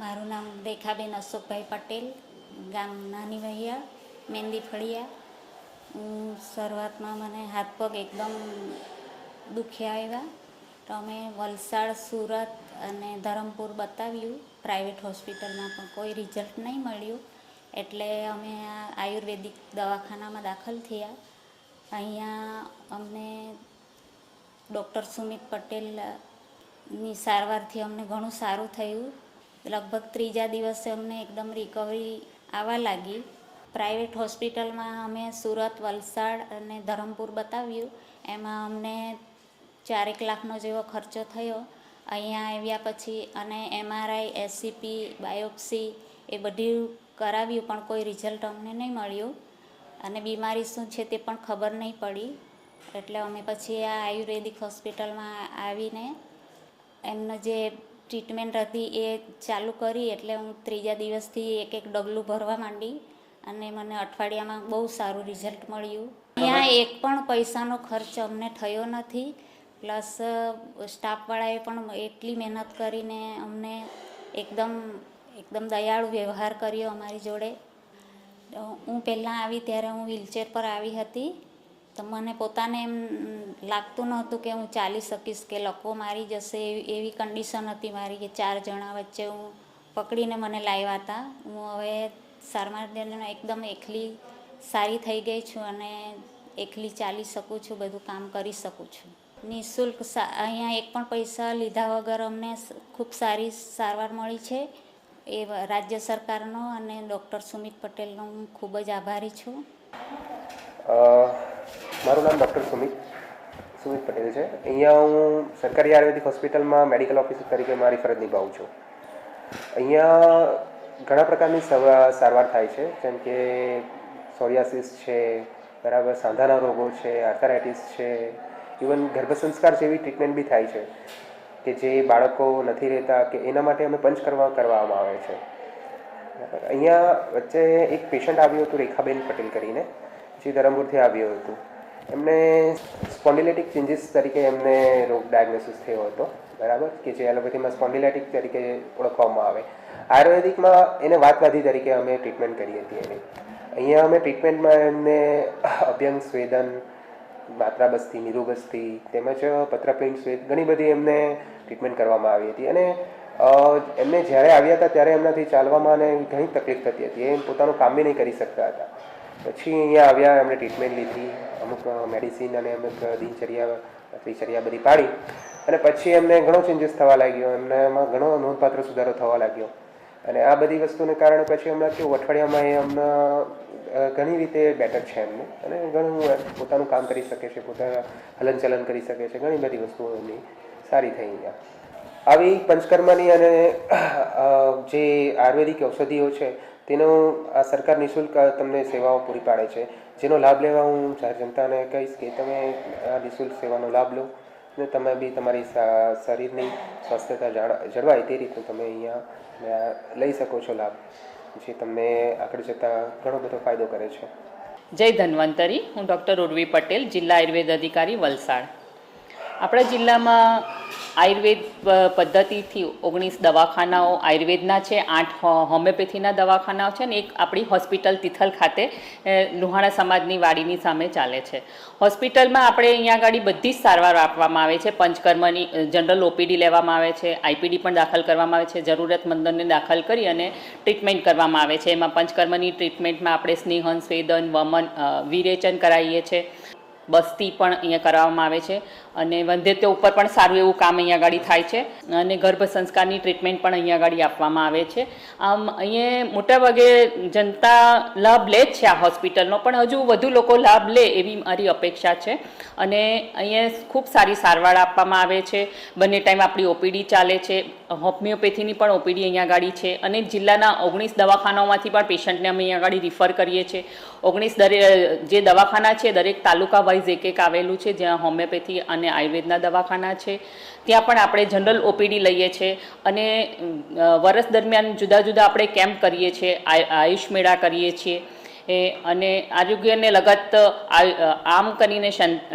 મારું નામ રેખાબેન અશોકભાઈ પટેલ, ગામ નાની વહિયા મહેંદી ફળિયા. હું શરૂઆતમાં મને હાથ પગ એકદમ દુખ્યા આવ્યા તો અમે વલસાડ, સુરત અને ધરમપુર બતાવ્યું. પ્રાઇવેટ હોસ્પિટલમાં પણ કોઈ રિઝલ્ટ નહીં મળ્યું. એટલે અમે આ આયુર્વેદિક દવાખાનામાં દાખલ થયા. અહીંયા અમને ડૉક્ટર સુમિત પટેલની સારવારથી અમને ઘણું સારું થયું. લગભગ ત્રીજા દિવસે અમને એકદમ રિકવરી આવવા લાગી. પ્રાઇવેટ હોસ્પિટલમાં અમે સુરત, વલસાડ અને ધરમપુર બતાવ્યું. એમાં અમને ચારેક લાખનો જેવો ખર્ચો થયો. અહીંયા આવ્યા પછી અને એમઆરઆઈ એસસીપી બાયોપ્સી એ બધું કરાવ્યું પણ કોઈ રિઝલ્ટ અમને નહીં મળ્યું. અને બીમારી શું છે તે પણ ખબર નહીં પડી. એટલે અમે પછી આ આયુર્વેદિક હોસ્પિટલમાં આવીને એમનો જે ટ્રીટમેન્ટ હતી એ ચાલુ કરી એટલે હું ત્રીજા દિવસથી એક એક ડગલું ભરવા માંડી અને મને અઠવાડિયામાં બહુ સારું રિઝલ્ટ મળ્યું. અહીંયા એક પણ પૈસાનો ખર્ચ અમને થયો નથી. પ્લસ સ્ટાફવાળાએ પણ એટલી મહેનત કરીને અમને એકદમ એકદમ દયાળુ વ્યવહાર કર્યો અમારી જોડે. હું પહેલાં આવી ત્યારે હું વ્હીલચેર પર આવી હતી. તો મને પોતાને એમ લાગતું નહોતું કે હું ચાલી શકીશ, કે લોકો મારી જશે એવી એવી કન્ડિશન હતી મારી કે ચાર જણા વચ્ચે હું પકડીને મને લાવ્યા હતા. હું હવે સારવાર એકદમ એકલી સારી થઈ ગઈ છું અને એકલી ચાલી શકું છું, બધું કામ કરી શકું છું. નિઃશુલ્ક અહીંયા એક પણ પૈસા લીધા વગર અમને ખૂબ સારી સારવાર મળી છે. એ રાજ્ય સરકારનો અને ડૉક્ટર સુમિત પટેલનો હું ખૂબ જ આભારી છું. મારું નામ ડૉક્ટર સુમિત સુમિત પટેલ છે. અહીંયા હું સરકારી આયુર્વેદિક હોસ્પિટલમાં મેડિકલ ઓફિસર તરીકે મારી ફરજ નિભાવું છું. અહીંયા ઘણા પ્રકારની સારવાર થાય છે, જેમ કે સોરિયાસિસ છે, બરાબર, સાંધાના રોગો છે, આર્થરાઇટિસ છે, ઇવન ગર્ભસંસ્કાર જેવી ટ્રીટમેન્ટ બી થાય છે, કે જે બાળકો નથી રહેતા, કે એના માટે અમે પંચ કરવા, કરવામાં આવે છે. અહીંયા વચ્ચે એક પેશન્ટ આવ્યું હતું રેખાબેન પટેલ કરીને, જે ધરમપુરથી આવ્યું હતું. એમને સ્પોન્ડિલેટિક ચેન્જીસ તરીકે એમને રોગ ડાયગ્નોસિસ થયો હતો, બરાબર? કે જે એલોપેથીમાં સ્પોન્ડિલેટિક તરીકે ઓળખવામાં આવે. આયુર્વેદિકમાં એને વાતવાદી તરીકે અમે ટ્રીટમેન્ટ કરી હતી એની. અહીંયા અમે ટ્રીટમેન્ટમાં એમને અભ્યંગ સ્વેદન માત્રા બસ્તી નીરુ બસ્તી તેમજ પત્રપિંડ સ્વેદ, ઘણી બધી એમને ટ્રીટમેન્ટ કરવામાં આવી હતી. અને એમને જ્યારે આવ્યા હતા ત્યારે એમનાથી ચાલવામાં અને ઘણી તકલીફ થતી હતી. એ પોતાનું કામ બી નહીં કરી શકતા હતા. પછી અહીંયા આવ્યા, એમણે ટ્રીટમેન્ટ લીધી. અમુક મેડિસિન અને અમુક દિનચર્યા દિનચર્યા બધી પાડી અને પછી એમને ઘણો ચેન્જીસ થવા લાગ્યો. એમને એમાં ઘણો નોંધપાત્ર સુધારો થવા લાગ્યો. અને આ બધી વસ્તુને કારણે પછી હમણાં કેવું, અઠવાડિયામાં એ હમણાં ઘણી રીતે બેટર છે એમનું. અને ઘણું પોતાનું કામ કરી શકે છે, પોતાના હલનચલન કરી શકે છે, ઘણી બધી વસ્તુઓ એમની સારી થઈ અહીંયા આવી પંચકર્માની અને જે આયુર્વેદિક ઔષધિઓ છે તેનો આ સરકાર નિઃશુલ્ક તમને સેવાઓ પૂરી પાડે છે. જેનો લાભ લેવા હું જનતાને કહીશ કે તમે આ નિઃશુલ્ક સેવાનો લાભ લો અને તમે બી તમારી શરીરની સ્વસ્થતા જાળ- જળવાય તે રીતનું તમે અહીંયા લઈ શકો છો લાભ, જે તમને આગળ જતાં ઘણો બધો ફાયદો કરે છે. જય ધન્વંતરી. હું ડૉક્ટર ઉર્વી પટેલ, જિલ્લા આયુર્વેદ અધિકારી વલસાડ. આપણા જિલ્લામાં આયુર્વેદ પદ્ધતિથી ઓગણીસ દવાખાનાઓ આયુર્વેદના છે, આઠ હોમિયોપેથીના દવાખાનાઓ છે ને એક આપણી હોસ્પિટલ તિથલ ખાતે લુહાણા સમાજની વાડીની સામે ચાલે છે. હોસ્પિટલમાં આપણે અહીંયા આગળ બધી જ સારવાર આપવામાં આવે છે, પંચકર્મની જનરલ ઓપીડી લેવામાં આવે છે, આઈપીડી પણ દાખલ કરવામાં આવે છે જરૂરતમંદોને દાખલ કરી અને ટ્રીટમેન્ટ કરવામાં આવે છે. એમાં પંચકર્મની ટ્રીટમેન્ટમાં આપણે સ્નેહન સ્વેદન, વમન વિરેચન કરાવીએ છીએ બસ્તી પણ અહીંયા કરાવવામાં આવે છે અને વંધ્યત્વ ઉપર પણ સારું એવું કામ અહીંયા આગળ થાય છે અને ગર્ભ સંસ્કારની ટ્રીટમેન્ટ પણ અહીંયા આગળ આપવામાં આવે છે. આમ, અહીંયા મોટાભાગે જનતા લાભ લે જ છે આ હોસ્પિટલનો, પણ હજુ વધુ લોકો લાભ લે એવી મારી અપેક્ષા છે. અને અહીંયા ખૂબ સારી સારવાર આપવામાં આવે છે. બંને ટાઈમ આપણી ઓપીડી ચાલે છે. હોમિયોપેથીની પણ ઓપીડી અહીંયા આગળ છે અને જિલ્લાના ઓગણીસ દવાખાનાઓમાંથી પણ પેશન્ટને અમે અહીંયા આગળ રિફર કરીએ છીએ. ઓગણીસ દરે, જે દવાખાના છે, દરેક તાલુકા વાઇઝ એક એક આવેલું છે, જ્યાં હોમિયોપેથી અને આયુર્વેદના દવાખાના છે. ત્યાં પણ આપણે જનરલ ઓપીડી લઈએ છીએ અને વર્ષ દરમિયાન જુદા જુદા આપણે કેમ્પ કરીએ છીએ, આય- આયુષ મેળા કરીએ છીએ. એ, અને આરોગ્યને લગત આમ કરીને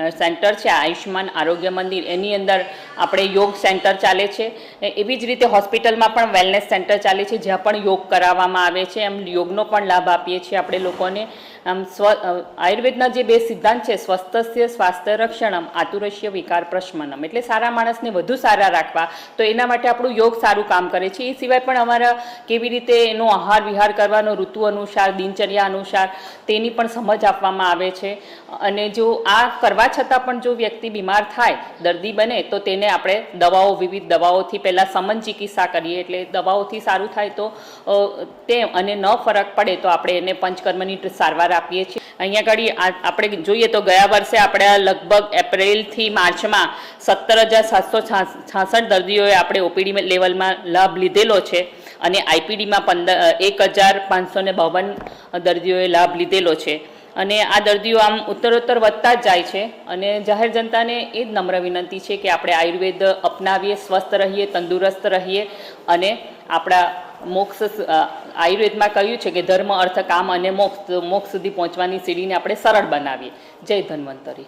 સેન્ટર છે, આયુષ્યમાન આરોગ્ય મંદિર. એની અંદર આપણે યોગ સેન્ટર ચાલે છે. એવી જ રીતે હોસ્પિટલમાં પણ વેલનેસ સેન્ટર ચાલે છે, જ્યાં પણ યોગ કરાવવામાં આવે છે. એમ યોગનો પણ લાભ આપીએ છીએ આપણે લોકોને. આમ સ્વ આયુર્વેદના જે બે સિદ્ધાંત છે, સ્વસ્થસ્ય સ્વાસ્થ્ય રક્ષણમ આતુરસ્ય વિકાર પ્રશ્મનમ એટલે સારા માણસને વધુ સારા રાખવા, તો એના માટે આપણું યોગ સારું કામ કરે છે. એ સિવાય પણ અમારા કેવી રીતે એનો આહાર વિહાર કરવાનો, ઋતુ અનુસાર, દિનચર્યા અનુસાર, તેની પણ સમજ આપવામાં આવે છે. અને જો આ કરવા છતાં પણ જો વ્યક્તિ બીમાર થાય, દર્દી બને, તો તેને આપણે દવાઓ, વિવિધ દવાઓથી પહેલાં સમન ચિકિત્સા કરીએ, એટલે દવાઓથી સારું થાય તો તેમ અને ન ફરક પડે તો આપણે એને પંચકર્મની સારવાર આપીએ છીએ. અહીંયા ઘડી આપણે જોઈએ તો ગયા વર્ષે આપણે લગભગ એપ્રિલથી માર્ચમાં સત્તર હજાર સાતસો છાસઠ દર્દીઓએ આપણે ઓપીડી લેવલમાં લાભ લીધેલો છે અને આઈપીડીમાં પંદર એક હજાર પાંચસો ને બાવન દર્દીઓએ લાભ લીધેલો છે. અને આ દર્દીઓ આમ ઉત્તરોત્તર વધતા જ જાય છે અને જાહેર જનતાને એ જ નમ્ર વિનંતી છે કે આપણે આયુર્વેદ અપનાવીએ, સ્વસ્થ રહીએ, તંદુરસ્ત રહીએ અને આપણા મોક્ષ આયુર્વેદમાં કહ્યું છે કે ધર્મ, અર્થ, કામ અને મોક્ષ મોક્ષ સુધી પહોંચવાની સીડીને આપણે સરળ બનાવીએ. જય ધન્વંતરી.